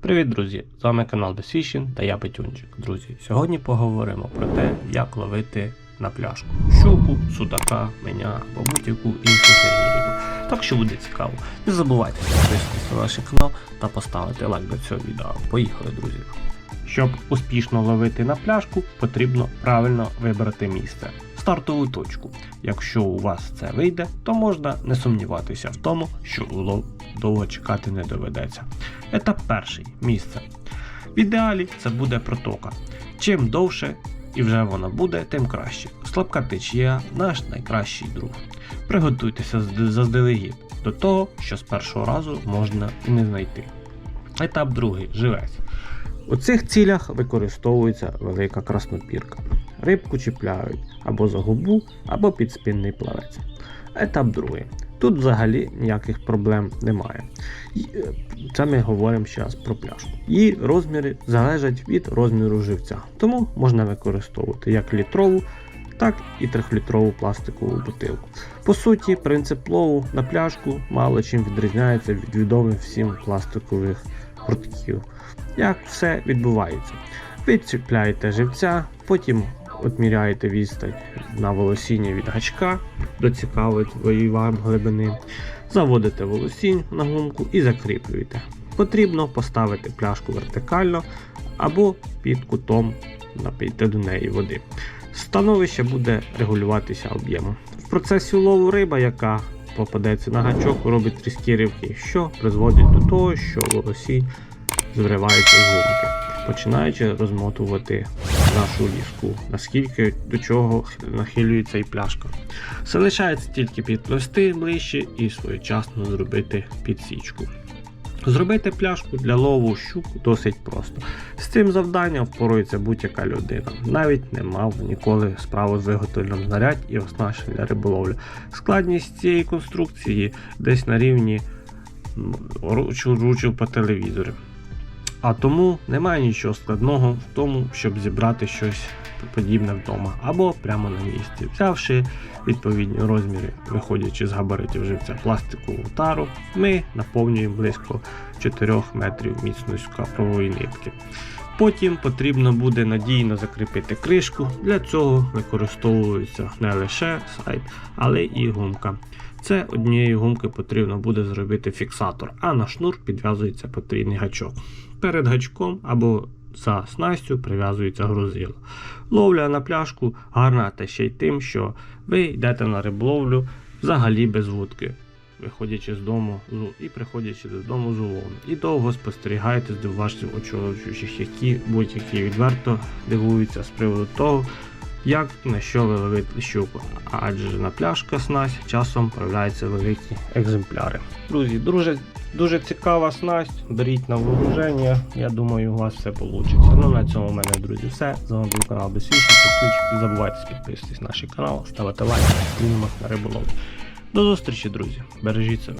Привіт, друзі! З вами канал Безфішін та я Петюнчик. Друзі, сьогодні поговоримо про те, як ловити на пляшку щуку, судака, меня або будь-яку іншу фігуру. Так що буде цікаво. Не забувайте підписатися на наш канал та поставити лайк до цього відео. Поїхали, друзі! Щоб успішно ловити на пляшку, потрібно правильно вибрати місце. Стартову точку. Якщо у вас це вийде, то можна не сумніватися в тому, що улов довго чекати не доведеться. Етап перший місце. В ідеалі це буде протока. Чим довше і вже вона буде, тим краще. Слабка течія наш найкращий друг. Приготуйтеся заздалегідь до того, що з першого разу можна і не знайти. Етап другий живець. У цих цілях використовується велика краснопірка. Рибку чіпляють або за губу, або під спинний плавець. Етап другий. Тут взагалі ніяких проблем немає. Е, Це ми говоримо зараз про пляшку. Її розміри залежать від розміру живця, тому можна використовувати як літрову, так і 3-літрову пластикову бутилку. По суті, принцип лову на пляшку мало чим відрізняється від відомих всім пластикових гуртків. Як все відбувається? Ви чіпляєте живця, потім отміряєте відстань на волосіння від гачка до цікавої вам глибини, заводите волосінь на гумку і закріплюєте. Потрібно поставити пляшку вертикально або під кутом напійте до неї води. Становище буде регулюватися об'ємом. В процесі лову риба, яка попадеться на гачок, робить різкі ривки, що призводить до того, що волосінь зривається з гумки, починаючи розмотувати нашу ліску, наскільки до чого нахилюється і пляшка. Залишається тільки підплести ближче і своєчасно зробити підсічку. Зробити пляшку для лову щук досить просто. З цим завданням впорується будь-яка людина. Навіть не мав ніколи справи з виготовленням знарядь і оснащень для риболовлі. Складність цієї конструкції десь на рівні ручу, ручу по телевізору. А тому немає нічого складного в тому, щоб зібрати щось подібне вдома або прямо на місці, взявши відповідні розміри, виходячи з габаритів живця пластикову тару, ми наповнюємо близько 4 метрів міцної капрової нитки. Потім потрібно буде надійно закріпити кришку. Для цього використовується не лише сайт, але і гумка. Це однієї гумки потрібно буде зробити фіксатор, а на шнур підв'язується потрібний гачок. Перед гачком або за снастю прив'язується грузило. Ловля на пляшку гарна та ще й тим, що ви йдете на риболовлю взагалі без вудки, виходячи з дому і приходячи додому з уловом. І довго спостерігаєте з ваших очолюючих, які будь-які відверто дивуються з приводу того, як на що ви ловите щуку. Адже на пляшка снасть часом появляються великі екземпляри. Друзі, дуже, дуже цікава снасть. Беріть на вооруження. Я думаю, у вас все вийде. Ну на цьому в мене, друзі, все. З вами був канал Безфіші. Не забувайте підписуватись на наш канал, ставити лайки, стрімах на риболовлю. До зустрічі, друзі. Бережіть себе.